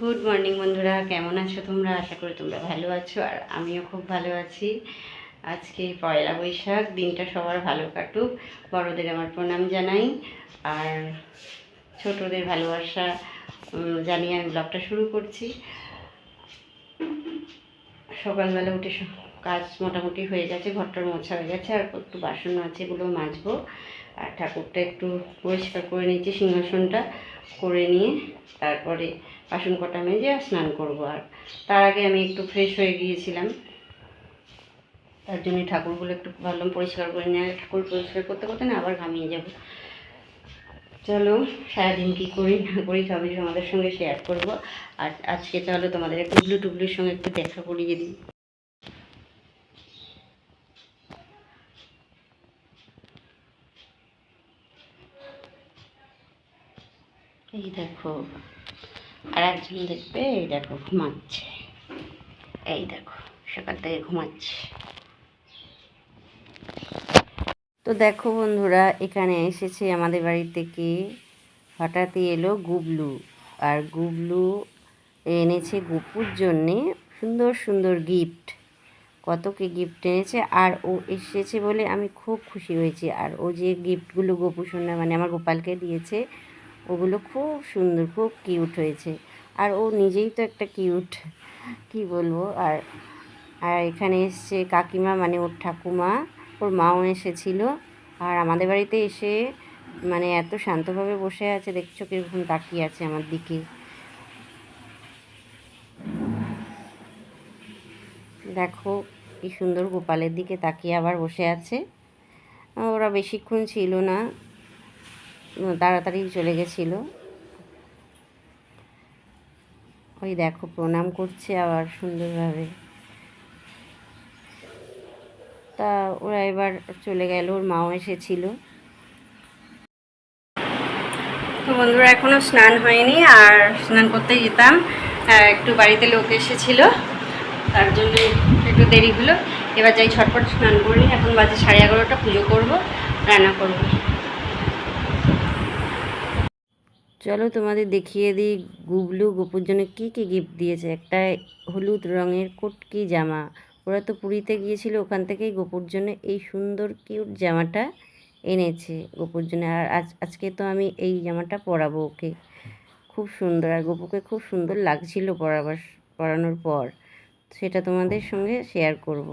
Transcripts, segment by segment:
Good morning বন্ধুরা। কেমন আছো তোমরা? আশা করি তোমরা ভালো আছো, আর আমিও খুব ভালো আছি। আজকে পয়লা বৈশাখ, দিনটা সবার ভালো কাটুক। বড়দের আমার প্রণাম জানাই, আর ছোটদের ভালোবাসা জানিয়ে আমি ব্লগটা শুরু করছি। সকালবেলা উঠে কাজ মোটামুটি হয়ে গেছে, ঘরটার মোছা হয়ে গেছে, আর একটু বাসন আছে এগুলো মাজবো। আর ঠাকুরটা একটু পরিষ্কার করে নিচ্ছি সিংহাসনটা করে নিয়ে তারপরে বাসন কটা মেজে স্নান করব। আর তার আগে আমি একটু ফ্রেশ হয়ে গিয়েছিলাম। তার জন্য ঠাকুরগুলো একটু ভাবলাম পরিষ্কার করে নিয়ে ঠাকুর পরিষ্কার করতে করতে না আবার ঘামিয়ে যাব। চলো, সারাদিন কী করি না করি সবই তোমাদের সঙ্গে শেয়ার করব। আর আজকে তাহলে তোমাদের একটু টুবলুর সঙ্গে একটু দেখা করিয়ে দিই। এই দেখো। আর একজন দেখবে, এই দেখো ঘুমাচ্ছে। এই দেখো, সকাল থেকে ঘুমাচ্ছে। তো দেখো বন্ধুরা, এখানে এসেছে আমাদের বাড়ি থেকে। হঠাৎই এলো গুবলু। আর গুবলু এনেছে গুপুর জন্যে সুন্দর সুন্দর গিফট কত কি গিফট এনেছে? আর ও এসেছে বলে আমি খুব খুশি হয়েছি। আর ও যে গিফটগুলো গোপু সোনা মানে আমার গোপালকে দিয়েছে ওগুলো খুব সুন্দর, খুব কিউট হয়েছে। আর ও নিজেই তো একটা কিউট কি বলব? আর আর এখানে এসছে কাকিমা মানে ওর ঠাকুমা, ওর মাও এসেছিল। আর আমাদের বাড়িতে এসে মানে এত শান্তভাবে বসে আছে, দেখছ কীরকম তাকিয়ে আছে আমার দিকে। দেখো কি সুন্দর গোপালের দিকে তাকিয়ে আবার বসে আছে। ওরা বেশিক্ষণ ছিল না। তাড়াতাড়ি চলে গেছিল। ওই দেখো, প্রণাম করছে আবার সুন্দরভাবে। তা ওরা এবার চলে গেল, ওর মাও এসেছিল। তো বন্ধুরা এখনও স্নান হয়নি, আর স্নান করতে যেতাম। আর একটু বাড়িতে লোক এসেছিল, তার জন্য একটু দেরি হলো। এবার যাই ছটপট স্নান করিনি এখন বাজে সাড়ে এগারোটা, পুজো করব, রান্না করব। চলো তোমাদের দেখিয়ে দিই গুবলু গোপুর জন্য কী কী গিফট দিয়েছে। একটা হলুদ রঙের কুটকি জামা। ওরা তো পুরীতে গিয়েছিল, ওখান থেকেই গোপুর জন্য এই সুন্দর কিউট জামাটা এনেছে গোপুর জন্য আর আজ আজকে তো আমি এই জামাটা পরাবো ওকে। খুব সুন্দর। আর গোপুকে খুব সুন্দর লাগছিল পরাবার পরানোর পর। সেটা তোমাদের সঙ্গে শেয়ার করব।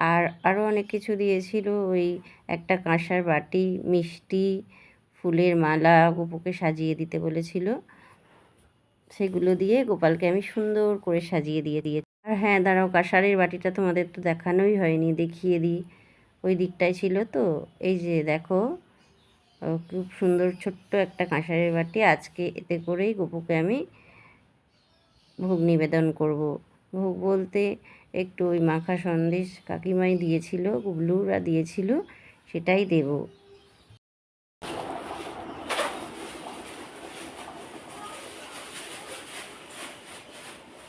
আর আরও অনেক কিছু দিয়েছিল। ওই একটা কাঁসার বাটি, মিষ্টি ফুলের মালা গোপুকে সাজিয়ে দিতে বলেছিল। সেগুলো দিয়ে গোপালকে আমি সুন্দর করে সাজিয়ে দিয়ে দিয়েছি। আর হ্যাঁ দাঁড়াও, কাঁসারের বাটিটা তোমাদের তো দেখানোই হয়নি, দেখিয়ে দিই। ওই দিকটায় ছিল তো, এই যে দেখো খুব সুন্দর ছোট্ট একটা কাঁসারের বাটি। আজকে এতে করেই গোপুকে আমি ভোগ নিবেদন করব। ভোগ বলতে একটু ওই মাখা সন্দেশ কাকিমাই দিয়েছিল, গুবলুরা দিয়েছিল, সেটাই দেব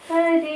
হরে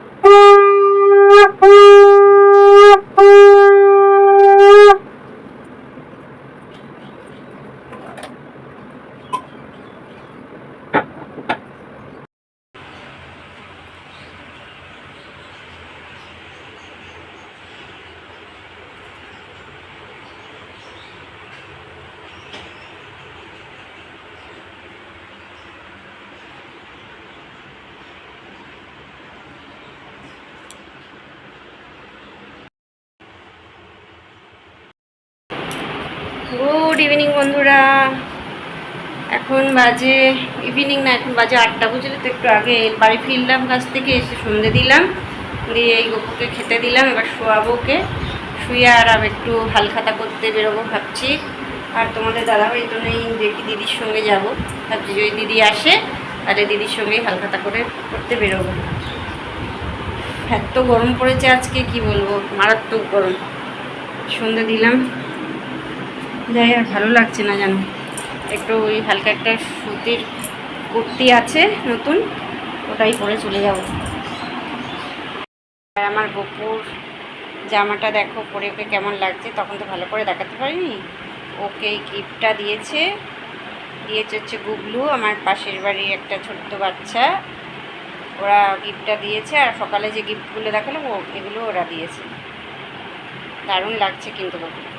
ইভিনিং বন্ধুরা। এখন বাজে ইভিনিং না, এখন বাজে আটটা। বুঝলে তো একটু আগে বাড়ি ফিরলাম কাছ থেকে এসে সন্ধে দিলাম। দিয়ে এই গপুকে খেতে দিলাম, এবার শোয়াবো ওকে। শুয়ে আর আমি একটু হালখাতা করতে বেরোবো ভাবছি। আর তোমাদের দাদা দাদাভাই তো নেই, দেখি দিদির সঙ্গে যাব। ভাবছি যদি দিদি আসে, তাহলে দিদির সঙ্গেই হালখাতা করে করতে বেরোবো। এত গরম পড়েছে আজকে, কি বলব? মারাত্মক গরম। সন্ধে দিলাম। যাই আর ভালো লাগছে না জানো। একটু ওই হালকা একটা সুতির কুর্তি আছে নতুন, ওটাই পরে চলে যাব। আর আমার গোপুর জামাটা দেখো, পরে ওকে কেমন লাগছে, তখন তো ভালো করে দেখাতে পারিনি। ওকে এই গিফটটা দিয়েছে দিয়েছে হচ্ছে গুগলু, আমার পাশের বাড়ির একটা ছোট্ট বাচ্চা। ওরা গিফটটা দিয়েছে, আর সকালে যে গিফটগুলো দেখাল ও, এগুলো ওরা দিয়েছে। দারুণ লাগছে কিন্তু বাবুকে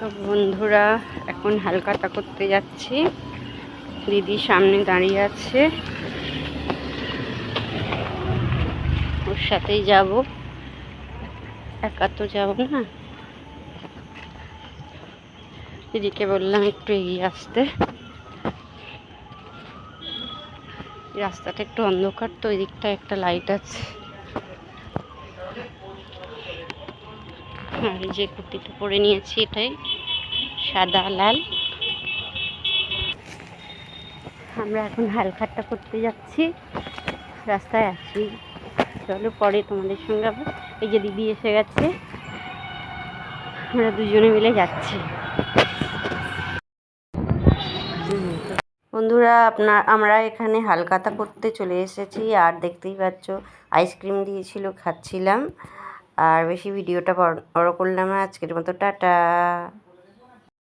তো বন্ধুরা, এখন হালকাতা করতে যাচ্ছি। দিদি সামনে দাঁড়িয়ে আছে। ওর সাথেই যাব। একা তো যাব না। দিদিকে বললাম একটু এগিয়ে আসতে। রাস্তাটা একটু অন্ধকার, তো ওই দিকটা একটা লাইট আছে। আর যে কুর্তিটা পরে নিয়েছি এটাই। সাদা, লাল। আমরা এখন হালখাট্টা করতে যাচ্ছি। রাস্তায় আছি। চলো পরে তোমাদের সঙ্গে আবার। এই যে দিদি এসে গেছে। আমরা দুজনে মিলে যাচ্ছি। বন্ধুরা, আপনার, আমরা এখানে হালকাতা করতে চলে এসেছি। আর দেখতেই পাচ্ছ, আইসক্রিম দিয়েছিল, খাচ্ছিলাম। আর বেশি ভিডিওটা বড় করলাম আজকের মতো টাটা।